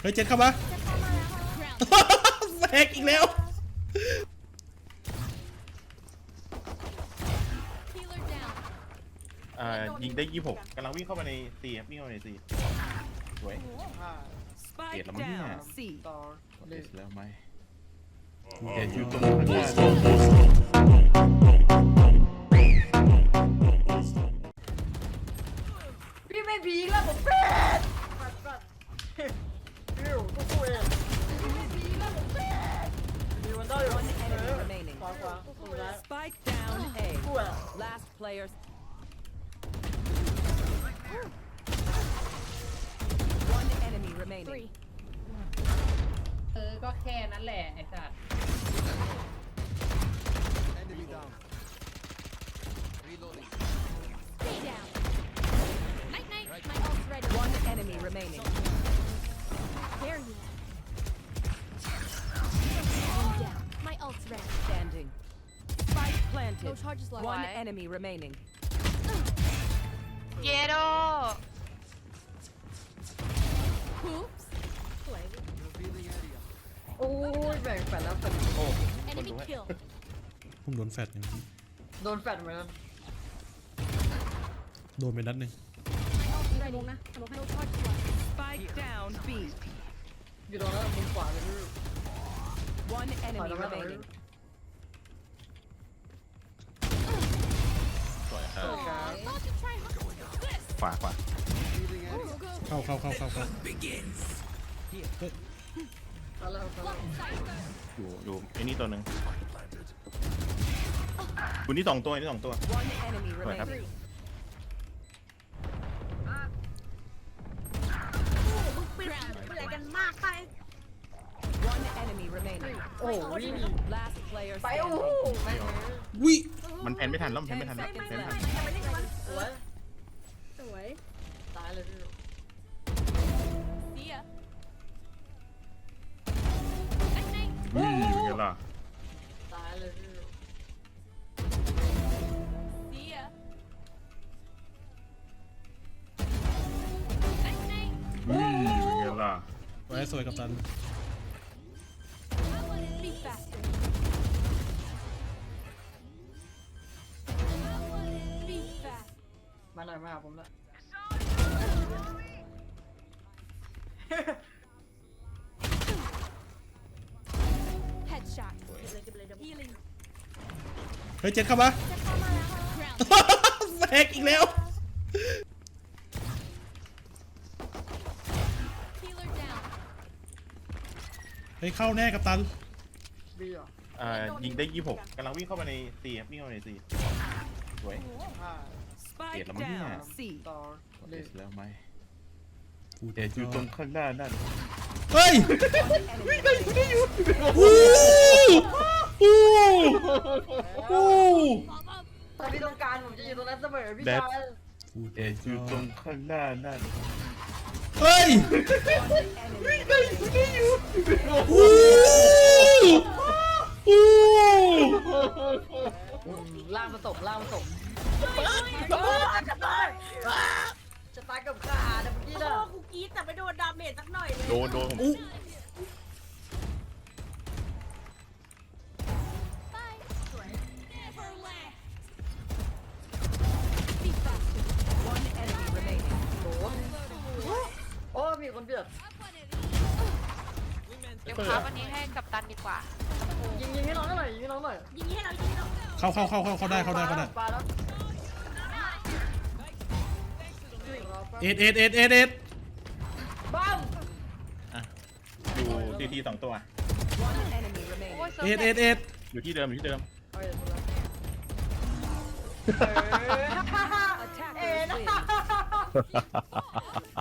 เฮ้ยเจ็ดเข้ามาแฟกอีกแล้ว Healer down. อ่ายิงได้ยี่หกกำลังวิ่งเข้ามาในซีครับวิ่งเข้ามาในซีสวย Spike Tiệt lắm nha. down. C. ต่อเดเลยสแล้วไหมเดสอยู่ตรงข้างหน้าพี่ไม่พีคแล้วผมเป็ด Last player. One enemy remaining. Three. เออ ก็แค่นั้นแหละ ไอ้สัตว์ Stay down. Night night. My ult's ready. One enemy remaining. There you are. Spike No planted. charges left. One enemy remaining. เยโด Oops. โอ้ยแบ่งแฟดแล้วแฟด โอ้คน Enemy ดูให้ kill. ผมโดนแฟดอย่างนี้ โดนแฟดเหมือนกัน โดนไปนัดหนึ่ง My ult's ready. No charges left. Spike down B. อยู่ตรงนั้นมุมขวาเลยพี่ One ขวา enemy ตรงนั้น remaining. ขวาขวา Go go. เข้าเข้าเข้าเข้าเข้าเฮ้ยอยู่อยู่ไอ้นี่ตัวหนึ่งคุณนี่สองตัวไอ้นี่สองตัว One enemy Right, remaining. Three. อะไรกันมากไป enemy remaining. โอ้วิ่ง Last player ไปโอ้โห standing. ไม่วิมันแพนไม่ทันแล้วมันแพนไม่ทันแล้วแพนไม่ทันสวยสวยตายเลยพี่ See ya. Night night. อุ้ยเป็นไงล่ะตายเลยพี่ See ya. Night night. อุ้ยเป็นไงล่ะไว้สวยกับตัน Be faster. Be fast. มาหน่อยมาหาผมหน่อย Headshot. Healing. เฮ้ยเจ็ดเข้ามา Ground. แฟกอีกแล้ว Healer down. เฮ้ยเข้าแน่กับตัน บีเหรออ่ายิงได้ยี่หกกำลังวิ่งเข้ามาในซีครับวิ่งเข้ามาในซีสวยห้า Spike Tiệt lắm nha. down C. ต่อเดเลยสแล้วไหมกูเดสอยู่ตรงข้างหน้านั่นเฮ้ย Enemy remaining. อู้อู้อู้ถ้าพี่ต้องการผมจะอยู่ตรงนั้นเสมอพี่ชายเดสอยู่ตรงข้างหน้านั่นเฮ้ย Enemy อู้อู้ ล่าสมล่างผสมจะตายจะตายกับขาเนี่ยเมื่อกี้โอ้น่ะกูกรีดแต่ไม่โดนดาเมจสักหน่อยเลยโดนโดนผมโอ้มีคนเบียดเดี๋ยวครับอันนี้ให้กับตันดีกว่ายิงยิงให้น้องหน่อยยิงให้น้องหน่อยยิงให้เรายิงให้เรา เข้าเข้าเข้าเข้าเข้าได้เข้าได้เข้าได้ปลาแล้วเอ็ดเอ็ดเอ็ดเอ็ดเอ็ดบ้ามอยู่ทีทีสองตัว One enemy remaining. โอ้ยเซิร์ฟเอ็ดแตเอ็กดเอ็ดอยู่ที่เดิมอยู่ที่เดิมเอาอย่างนี้ Attackers win.